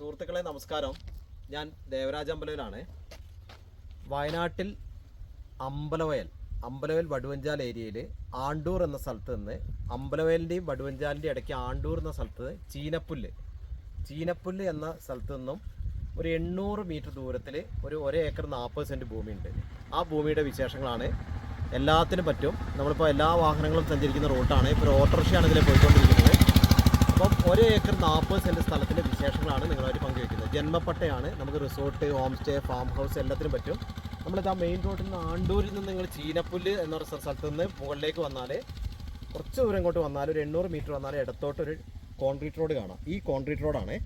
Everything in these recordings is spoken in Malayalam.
സുഹൃത്തുക്കളെ നമസ്കാരം. ഞാൻ ദേവരാജ് അമ്പലവയലാണ്. വയനാട്ടിൽ അമ്പലവയൽ അമ്പലവയൽ വടുവഞ്ചാൽ ഏരിയയിൽ ആണ്ടൂർ എന്ന സ്ഥലത്ത് നിന്ന് അമ്പലവയലിന്റെയും വടുവഞ്ചാലിന്റെയും ഇടയ്ക്ക് ആണ്ടൂർ എന്ന സ്ഥലത്ത് ചീനപ്പുല്ല്. ചീനപ്പുല്ല് എന്ന സ്ഥലത്ത് നിന്നും ഒരു എണ്ണൂറ് മീറ്റർ ദൂരത്തിൽ ഒരു ഒരേ ഏക്കർ നാൽപ്പത് സെന്റ് ഭൂമിയുണ്ട്. ആ ഭൂമിയുടെ വിശേഷങ്ങളാണ്. എല്ലാത്തിനും പറ്റും. നമ്മളിപ്പോൾ എല്ലാ വാഹനങ്ങളും സഞ്ചരിക്കുന്ന റൂട്ടാണ്. ഇപ്പോൾ ഓട്ടോറിക്ഷയാണ് ഇതിൽ പോയിക്കൊണ്ടിരിക്കുന്നത്. അപ്പം ഒരു ഏക്കർ നാൽപ്പത് സെന്റ് സ്ഥലത്തിന്റെ വിശേഷങ്ങളാണ് നിങ്ങളവർ പങ്കുവയ്ക്കുന്നത്. ജന്മപ്പട്ടയാണ് നമുക്ക് resort home stay farm house എല്ലാത്തിനും പറ്റും. നമ്മളിതാ മെയിൻ റോഡിൽ നിന്ന് ആണ്ടൂരിൽ നിന്ന് നിങ്ങൾ ചീനപ്പുല്ല് എന്ന സ്ഥലത്ത് നിന്ന് മുകളിലേക്ക് വന്നാൽ കുറച്ച് ദൂരം ഇങ്ങോട്ട് വന്നാൽ ഒരു എണ്ണൂറ് മീറ്റർ വന്നാൽ ഇടത്തോട്ട് ഒരു കോൺക്രീറ്റ് റോഡ് കാണാം. ഈ കോൺക്രീറ്റ് റോഡാണ്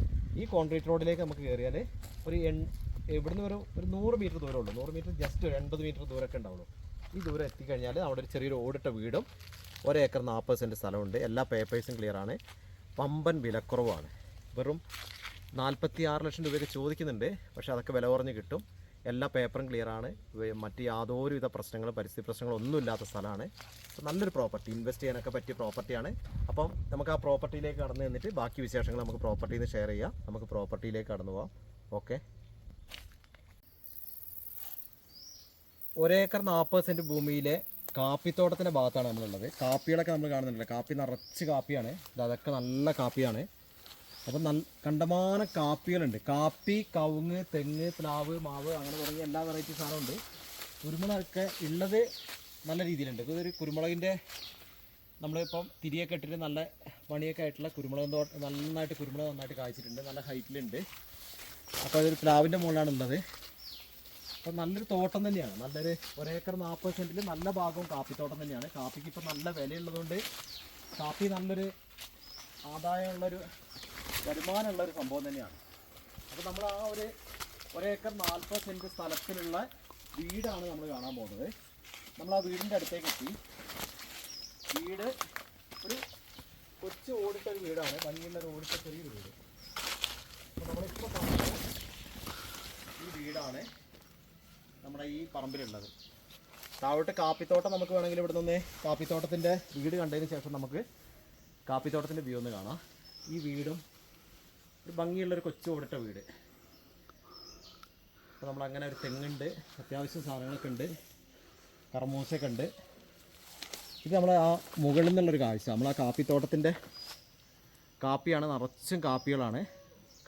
ഈ കോൺക്രീറ്റ് റോഡിലേക്ക് നമുക്ക് കയറിയാൽ ഒരു എൺ ഇവിടുന്ന് ഒരു ഒരു നൂറ് മീറ്റർ ദൂരം ഉള്ളൂ. നൂറ് മീറ്റർ ജസ്റ്റ് ഒരു എൺപത് മീറ്റർ ദൂരമൊക്കെ ഉണ്ടാവുള്ളൂ. ഈ ദൂരം എത്തിക്കഴിഞ്ഞാൽ അവിടെ ഒരു ചെറിയൊരു ഓടിട്ട വീടും ഒരേക്കർ നാൽപ്പത് സെന്റ് സ്ഥലമുണ്ട്. എല്ലാ പേപ്പേഴ്സും ക്ലിയർ ആണ്. പമ്പൻ വിലക്കുറവാണ്. വെറും നാൽപ്പത്തി ആറ് ലക്ഷം രൂപയൊക്കെ ചോദിക്കുന്നുണ്ട്. പക്ഷേ അതൊക്കെ വില കുറഞ്ഞ് കിട്ടും. എല്ലാ പേപ്പറും ക്ലിയറാണ് മറ്റ് യാതൊരുവിധ പ്രശ്നങ്ങളും പരിസ്ഥിതി പ്രശ്നങ്ങളും ഒന്നും ഇല്ലാത്ത സ്ഥലമാണ് നല്ലൊരു പ്രോപ്പർട്ടി ഇൻവെസ്റ്റ് ചെയ്യാനൊക്കെ പറ്റിയ പ്രോപ്പർട്ടിയാണ് അപ്പം നമുക്ക് ആ പ്രോപ്പർട്ടിയിലേക്ക് കടന്നു നിന്നിട്ട് ബാക്കി വിശേഷങ്ങൾ നമുക്ക് പ്രോപ്പർട്ടിയിൽ നിന്ന് ഷെയർ ചെയ്യാം. നമുക്ക് പ്രോപ്പർട്ടിയിലേക്ക് കടന്നു പോവാം. ഓക്കെ ഒരേക്കർ നാൽപ്പത് സെന്റ് ഭൂമിയിലെ കാപ്പിത്തോട്ടത്തിന്റെ ഭാഗത്താണ് നമ്മളുള്ളത്. കാപ്പികളൊക്കെ നമ്മൾ കാണുന്നുണ്ട് കാപ്പി നിറച്ച് കാപ്പിയാണ്. അതൊക്കെ നല്ല കാപ്പിയാണ്. അപ്പം നല്ല കണ്ടമാനം കാപ്പികളുണ്ട്. കാപ്പി കവുങ്ങ് തെങ്ങ് പ്ലാവ് മാവ് അങ്ങനെ തുടങ്ങിയ എല്ലാ വെറൈറ്റി സാധനമുണ്ട്. കുരുമുളകൊക്കെ ഉള്ളത് നല്ല രീതിയിലുണ്ട്. ഇതൊരു കുരുമുളകിന്റെ നമ്മളിപ്പം തിരിയൊക്കെ ഇട്ടിട്ട് നല്ല പണിയൊക്കെ ആയിട്ടുള്ള കുരുമുളക് തോട്ടം നന്നായിട്ട് കുരുമുളക് നന്നായിട്ട് കായ്ച്ചിട്ടുണ്ട്. നല്ല ഹൈറ്റിലുണ്ട് അപ്പോൾ അതൊരു പ്ലാവിന്റെ മുകളിലാണ് ഉള്ളത് അപ്പം നല്ലൊരു തോട്ടം തന്നെയാണ്. നല്ലൊരു ഒരേക്കർ നാൽപ്പത് സെന്റിൽ നല്ല ഭാഗവും കാപ്പിത്തോട്ടം തന്നെയാണ്. കാപ്പിക്ക് ഇപ്പം നല്ല വിലയുള്ളതുകൊണ്ട് കാപ്പി നല്ലൊരു ആദായമുള്ളൊരു വരുമാനമുള്ള ഒരു സംഭവം തന്നെയാണ്. അപ്പോൾ നമ്മൾ ആ ഒരു ഒരേക്കർ നാൽപ്പത് സെന്റ് സ്ഥലത്തിലുള്ള വീടാണ് നമ്മൾ കാണാൻ പോകുന്നത്. നമ്മൾ ആ വീടിന്റെ അടുത്തേക്ക് എത്തി. വീട് ഒരു കൊച്ചു ഓടിട്ട ഒരു വീടാണ്. ഭംഗിയുള്ള ഒരു ഓടിട്ട ചെറിയൊരു വീട് അപ്പോൾ നമ്മളിപ്പോൾ കാണുന്നത് ഈ വീടാണ് നമ്മുടെ ഈ പറമ്പിലുള്ളത്. താഴോട്ട് കാപ്പിത്തോട്ടം നമുക്ക് വേണമെങ്കിൽ ഇവിടെ നിന്ന് കാപ്പിത്തോട്ടത്തിന്റെ വീട് കണ്ടതിന് ശേഷം നമുക്ക് കാപ്പിത്തോട്ടത്തിന്റെ വ്യൂ ഒന്ന് കാണാം. ഈ വീടും ഒരു ഭംഗിയുള്ളൊരു കൊച്ചു ഓടിട്ട വീട്. അപ്പോൾ നമ്മളങ്ങനെ ഒരു തെങ്ങുണ്ട് അത്യാവശ്യം സാധനങ്ങളൊക്കെ ഉണ്ട് കർമൂസൊക്കെ ഉണ്ട്. ഇത് നമ്മൾ ആ മുകളിൽ നിന്നുള്ളൊരു കാഴ്ച. നമ്മൾ ആ കാപ്പിത്തോട്ടത്തിന്റെ കാപ്പിയാണ് നിറച്ചും കാപ്പികളാണ്.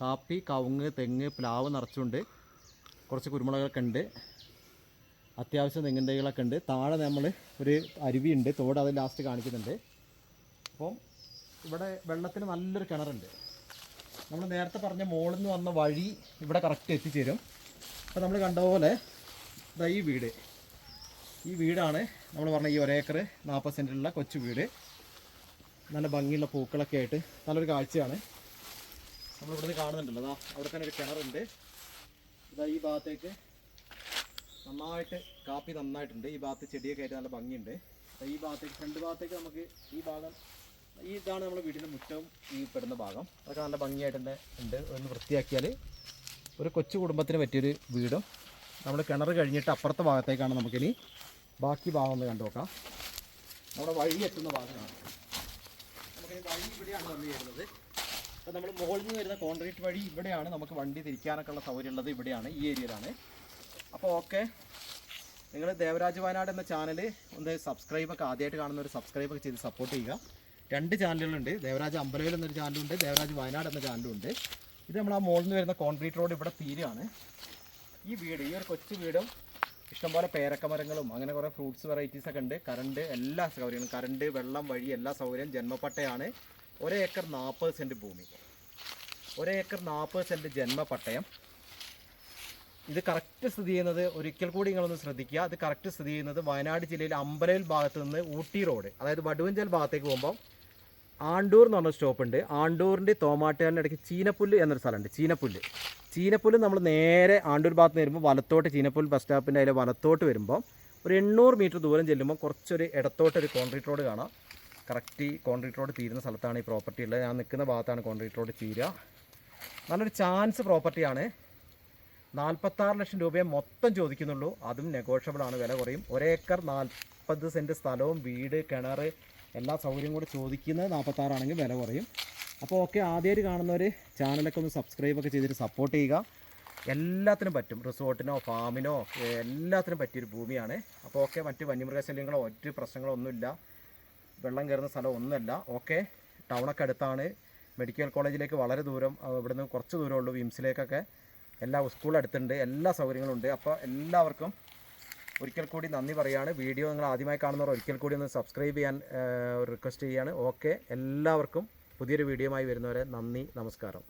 കാപ്പി കവുങ്ങ് തെങ്ങ് പ്ലാവ് നിറച്ചുണ്ട്. കുറച്ച് കുരുമുളകൊക്കെ ഉണ്ട്. അത്യാവശ്യം തെങ്ങിൻ തൈകളൊക്കെ ഉണ്ട്. താഴെ നമ്മൾ ഒരു അരുവിയുണ്ട്. തോട് അത് ലാസ്റ്റ് കാണിക്കുന്നുണ്ട്. അപ്പം ഇവിടെ വെള്ളത്തിന് നല്ലൊരു കിണറുണ്ട്. നമ്മൾ നേരത്തെ പറഞ്ഞ മോളിൽ നിന്ന് വന്ന വഴി ഇവിടെ കറക്റ്റ് എത്തിച്ചേരും. അപ്പോൾ നമ്മൾ കണ്ട പോലെ ഇതാ ഈ വീട്. ഈ വീടാണ് നമ്മൾ പറഞ്ഞ ഈ ഒരേക്കർ നാൽപ്പത് സെന്റിലുള്ള കൊച്ചു വീട്. നല്ല ഭംഗിയുള്ള പൂക്കളൊക്കെ ആയിട്ട് നല്ലൊരു കാഴ്ചയാണ്. നമ്മളിവിടുന്ന് കാണുന്നുണ്ടല്ലോ അതാ അവിടെ തന്നെ ഒരു കിണറുണ്ട്. ഇതാ ഈ ഭാഗത്തേക്ക് നന്നായിട്ട് കാപ്പി നന്നായിട്ടുണ്ട്. ഈ ഭാഗത്ത് ചെടിയൊക്കെ ആയിട്ട് നല്ല ഭംഗിയുണ്ട്. ഈ ഭാഗത്തേക്ക് ഫ്രണ്ട് ഭാഗത്തേക്ക് നമുക്ക് ഈ ഭാഗം ഈ ഇതാണ് നമ്മുടെ വീടിന്റെ മുറ്റവും ഈ പെടുന്ന ഭാഗം. അതൊക്കെ നല്ല ഭംഗിയായിട്ട് തന്നെ ഉണ്ട്. ഒന്ന് വൃത്തിയാക്കിയാൽ ഒരു കൊച്ചു കുടുംബത്തിന് പറ്റിയൊരു വീടും. നമ്മൾ കിണർ കഴിഞ്ഞിട്ട് അപ്പുറത്തെ ഭാഗത്തേക്കാണ് നമുക്കിനി ബാക്കി ഭാഗം ഒന്ന് കണ്ടു നോക്കാം നമ്മുടെ വഴി എത്തുന്ന ഭാഗമാണ്. നമുക്കിനി വഴി ഇവിടെയാണ് വന്നു വരുന്നത്. അപ്പോൾ നമ്മൾ മുകളിൽ നിന്ന് വരുന്ന കോൺക്രീറ്റ് വഴി ഇവിടെയാണ് നമുക്ക് വണ്ടി തിരിക്കാനൊക്കെ ഉള്ള സൗകര്യമുള്ളത് ഇവിടെയാണ് ഈ ഏരിയയിലാണ്. അപ്പോൾ ഓക്കെ. നിങ്ങൾ ദേവരാജ് വയനാട് എന്ന ചാനൽ ഒന്ന് സബ്സ്ക്രൈബ് ഒക്കെ ആദ്യമായിട്ട് കാണുന്ന ഒരു സബ്സ്ക്രൈബ് ഒക്കെ ചെയ്ത് സപ്പോർട്ട് ചെയ്യുക. രണ്ട് ചാനലുകളുണ്ട്. ദേവരാജ് അമ്പലവിൽ എന്നൊരു ചാനലുണ്ട്. ദേവരാജ് വയനാട് എന്ന ചാനലും ഉണ്ട് ഇത് നമ്മൾ ആ മുകളിൽ നിന്ന് വരുന്ന കോൺക്രീറ്റ് റോഡ് ഇവിടെ തീരുകയാണ് ഈ വീട് ഈ ഒരു കൊച്ചു വീടും ഇഷ്ടംപോലെ പേരക്ക മരങ്ങളും അങ്ങനെ കുറേ ഫ്രൂട്ട്സ് വെറൈറ്റീസ് ഒക്കെ ഉണ്ട്. കറണ്ട് എല്ലാ സൗകര്യങ്ങളും. കറണ്ട് വെള്ളം വഴി എല്ലാ സൗകര്യം ജന്മപ്പട്ടയാണ് ഒരേ ഏക്കർ നാൽപ്പത് സെന്റ് ഭൂമി. ഒരേ ഏക്കർ നാൽപ്പത് സെന്റ് ജന്മപട്ടയം. ഇത് കറക്റ്റ് സ്ഥിതി ചെയ്യുന്നത് ഒരിക്കൽ കൂടി നിങ്ങളൊന്ന് ശ്രദ്ധിക്കുക. അത് കറക്റ്റ് സ്ഥിതി ചെയ്യുന്നത് വയനാട് ജില്ലയിൽ അമ്പലയിൽ ഭാഗത്ത് നിന്ന് ഊട്ടി റോഡ് അതായത് വടുവഞ്ചൽ ഭാഗത്തേക്ക് പോകുമ്പോൾ ആണ്ടൂർ എന്ന് പറഞ്ഞ സ്റ്റോപ്പ് ഉണ്ട്. ആണ്ടൂറിന്റെ തോമാട്ടുകാരന്റെ ഇടയ്ക്ക് ചീനപ്പുല്ല് എന്നൊരു സ്ഥലമുണ്ട്. ചീനപ്പുല്ല്. ചീനപ്പുല്ല് നമ്മൾ നേരെ ആണ്ടൂർ ഭാഗത്ത് നിന്ന് വരുമ്പോൾ വലത്തോട്ട് ചീനപ്പുല്ല് ബസ് സ്റ്റാപ്പിന്റെ അതിലെ വലത്തോട്ട് വരുമ്പോൾ ഒരു എണ്ണൂറ് മീറ്റർ ദൂരം ചെല്ലുമ്പോൾ കുറച്ചൊരു ഇടത്തോട്ടൊരു കോൺക്രീറ്റ് റോഡ് കാണാം. കറക്റ്റ് ഈ കോൺക്രീറ്റ് റോഡ് തീരുന്ന സ്ഥലത്താണ് ഈ പ്രോപ്പർട്ടി ഉള്ളത്. ഞാൻ നിൽക്കുന്ന ഭാഗത്താണ് കോൺക്രീറ്റ് റോഡ് തീരുക നല്ലൊരു ചാൻസ് പ്രോപ്പർട്ടിയാണ് നാൽപ്പത്താറ് ലക്ഷം രൂപയെ മൊത്തം ചോദിക്കുന്നുള്ളൂ. അതും നെഗോഷ്യബിൾ ആണ്. വില കുറയും. ഒരേക്കർ നാൽപ്പത് സെന്റ് സ്ഥലവും വീട് കിണർ എല്ലാ സൗകര്യവും കൂടി ചോദിക്കുന്നത് നാൽപ്പത്താറാണെങ്കിൽ വില കുറയും. അപ്പോൾ ഓക്കെ ആദ്യമായിട്ട് കാണുന്നവർ ചാനലൊക്കെ ഒന്ന് സബ്സ്ക്രൈബ് ഒക്കെ ചെയ്തിട്ട് സപ്പോർട്ട് ചെയ്യുക. എല്ലാത്തിനും പറ്റും. റിസോർട്ടിനോ ഫാമിനോ എല്ലാത്തിനും പറ്റിയൊരു ഭൂമിയാണ്. അപ്പോൾ ഓക്കെ മറ്റ് വന്യമൃഗശല്യങ്ങളോ ഒറ്റ പ്രശ്നങ്ങളോ ഒന്നുമില്ല വെള്ളം കയറുന്ന സ്ഥലം ഒന്നുമല്ല. ഓക്കെ ടൗണൊക്കെ അടുത്താണ്. മെഡിക്കൽ കോളേജിലേക്ക് വളരെ ദൂരം ഇവിടുന്ന് കുറച്ച് ദൂരമുള്ളൂ. വിംസിലേക്കൊക്കെ. എല്ലാ സ്കൂൾ അടുത്തുണ്ട് എല്ലാ സൗകര്യങ്ങളും ഉണ്ട് അപ്പോൾ എല്ലാവർക്കും ഒരിക്കൽ കൂടി നന്ദി പറയുകയാണ് വീഡിയോ നിങ്ങൾ ആദ്യമായി കാണുന്നവർ ഒരിക്കൽ കൂടി ഒന്ന് സബ്സ്ക്രൈബ് ചെയ്യാൻ റിക്വസ്റ്റ് ചെയ്യുകയാണ് ഓക്കെ എല്ലാവർക്കും പുതിയൊരു വീഡിയോയുമായി വരുന്നവരെ നന്ദി നമസ്കാരം.